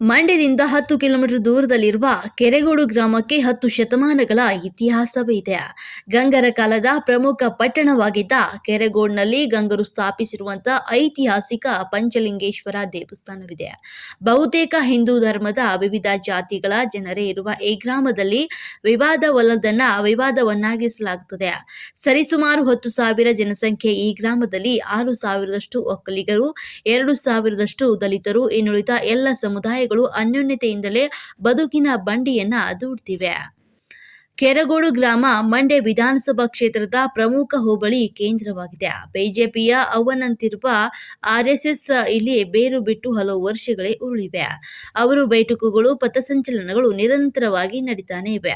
ಮಂಡ್ಯದಿಂದ ಹತ್ತು ಕಿಲೋಮೀಟರ್ ದೂರದಲ್ಲಿರುವ ಕೆರೆಗೋಡು ಗ್ರಾಮಕ್ಕೆ ಹತ್ತು ಶತಮಾನಗಳ ಇತಿಹಾಸವೇ ಇದೆ. ಗಂಗರ ಕಾಲದ ಪ್ರಮುಖ ಪಟ್ಟಣವಾಗಿದ್ದ ಕೆರೆಗೋಡ್ನಲ್ಲಿ ಗಂಗರು ಸ್ಥಾಪಿಸಿರುವಂತಹ ಐತಿಹಾಸಿಕ ಪಂಚಲಿಂಗೇಶ್ವರ ದೇವಸ್ಥಾನವಿದೆ. ಬಹುತೇಕ ಹಿಂದೂ ಧರ್ಮದ ವಿವಿಧ ಜಾತಿಗಳ ಜನರೇ ಇರುವ ಈ ಗ್ರಾಮದಲ್ಲಿ ವಿವಾದವಲ್ಲದನ್ನ ವಿವಾದವನ್ನಾಗಿಸಲಾಗುತ್ತದೆ ಸರಿಸುಮಾರು ಹತ್ತು ಸಾವಿರ ಜನಸಂಖ್ಯೆ ಈ ಗ್ರಾಮದಲ್ಲಿ ಆರು ಸಾವಿರದಷ್ಟು ಒಕ್ಕಲಿಗರು, ಎರಡು ಸಾವಿರದಷ್ಟು ದಲಿತರು, ಇನ್ನುಳಿದ ಎಲ್ಲ ಸಮುದಾಯಗಳು ಅನ್ಯೋನ್ಯತೆಯಿಂದಲೇ ಬದುಕಿನ ಬಂಡಿಯನ್ನ ದೂಡ್ತಿವೆ. ಕೆರಗೋಡು ಗ್ರಾಮ ಮಂಡ್ಯ ವಿಧಾನಸಭಾ ಕ್ಷೇತ್ರದ ಪ್ರಮುಖ ಹೋಬಳಿ ಕೇಂದ್ರವಾಗಿದೆ. ಬಿಜೆಪಿಯ ಅವನಂತಿರುವ ಆರ್ಎಸ್ಎಸ್ ಇಲ್ಲಿ ಬೇರು ಬಿಟ್ಟು ಹಲವು ವರ್ಷಗಳೇ ಉರುಳಿವೆ. ಅವರು ಬೈಠಕುಗಳು, ಪಥಸಂಚಲನಗಳು ನಿರಂತರವಾಗಿ ನಡೀತಾನೆ ಇವೆ.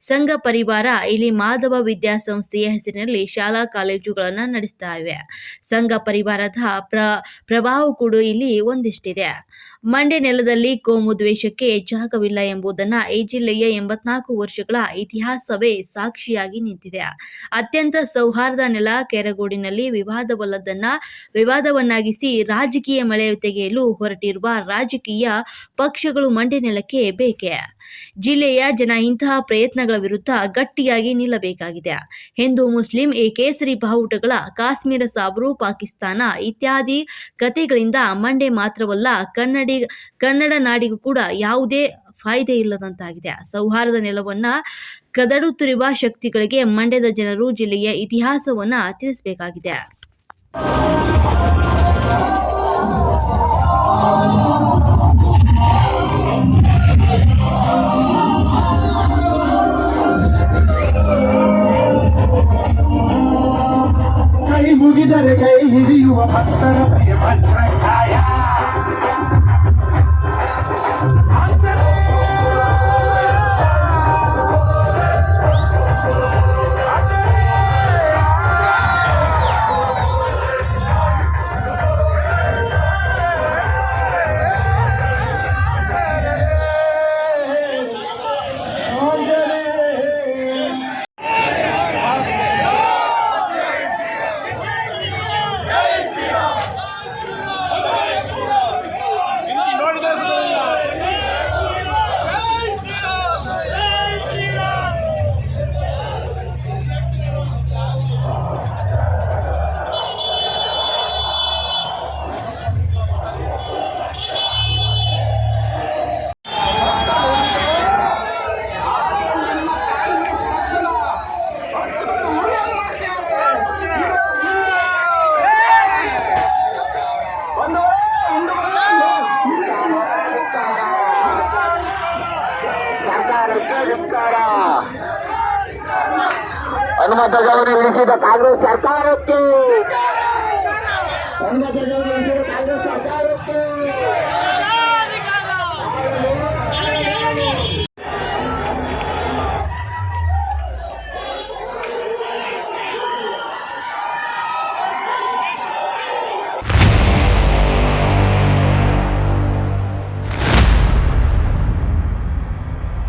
ಸಂಘ ಪರಿವಾರ ಇಲ್ಲಿ ಮಾಧವ ವಿದ್ಯಾಸಂಸ್ಥೆಯ ಹೆಸರಿನಲ್ಲಿ ಶಾಲಾ ಕಾಲೇಜುಗಳನ್ನು ನಡೆಸ್ತಾ ಇವೆ. ಸಂಘ ಪರಿವಾರದ ಪ್ರ ಪ್ರಭಾವ ಕೂಡ ಇಲ್ಲಿ ಒಂದಿಷ್ಟಿದೆ. ಮಂಡ್ಯ ನೆಲದಲ್ಲಿ ಕೋಮು ದ್ವೇಷಕ್ಕೆ ಜಾಗವಿಲ್ಲ ಎಂಬುದನ್ನ ಈ ಜಿಲ್ಲೆಯ ಎಂಬತ್ನಾಲ್ಕು ವರ್ಷಗಳ ಇತಿಹಾಸವೇ ಸಾಕ್ಷಿಯಾಗಿ ನಿಂತಿದೆ. ಅತ್ಯಂತ ಸೌಹಾರ್ದ ನೆಲ ಕೆರಗೋಡಿನಲ್ಲಿ ವಿವಾದವಲ್ಲದನ್ನ ವಿವಾದವನ್ನಾಗಿಸಿ ರಾಜಕೀಯ ಮಳೆ ತೆಗೆಯಲು ಹೊರಟಿರುವ ರಾಜಕೀಯ ಪಕ್ಷಗಳು ಮಂಡ್ಯ ನೆಲಕ್ಕೆ ಬೇಕೆ? ಜಿಲ್ಲೆಯ ಜನ ಇಂತಹ ಪ್ರಯತ್ನಗಳ ವಿರುದ್ಧ ಗಟ್ಟಿಯಾಗಿ ನಿಲ್ಲಬೇಕಾಗಿದೆ. ಹಿಂದೂ, ಮುಸ್ಲಿಂ ಈ ಕೇಸರಿ ಬಾವುಟಗಳ ಕಾಶ್ಮೀರ ಸಾಬರು, ಪಾಕಿಸ್ತಾನ ಇತ್ಯಾದಿ ಕತೆಗಳಿಂದ ಮಂಡ್ಯ ಮಾತ್ರವಲ್ಲ ಕನ್ನಡಿ ಕನ್ನಡ ನಾಡಿಗೂ ಕೂಡ ಯಾವುದೇ ಫಾಯ್ದೆ ಇಲ್ಲದಂತಾಗಿದೆ. ಸೌಹಾರ್ದ ನೆಲವನ್ನ ಕದಡುತ್ತಿರುವ ಶಕ್ತಿಗಳಿಗೆ ಮಂಡ್ಯದ ಜನರು ಜಿಲ್ಲೆಯ ಇತಿಹಾಸವನ್ನ ತಿಳಿಸಬೇಕಾಗಿದೆ. ಕೈ ಮುಗಿದರೆ ಕೈ ಹಿಡಿಯುವ ಭಕ್ತರ ಪ್ರಿಯ ಅನುಮತಗಳನ್ನು ನಿಲ್ಲಿಸಿದ ಕಾಂಗ್ರೆಸ್ ಸರ್ಕಾರಕ್ಕೆ. ಅನುಮತಗಳನ್ನು ನಿಲ್ಲಿಸಿದ ಕಾಂಗ್ರೆಸ್ ಸರ್ಕಾರಕ್ಕೆ.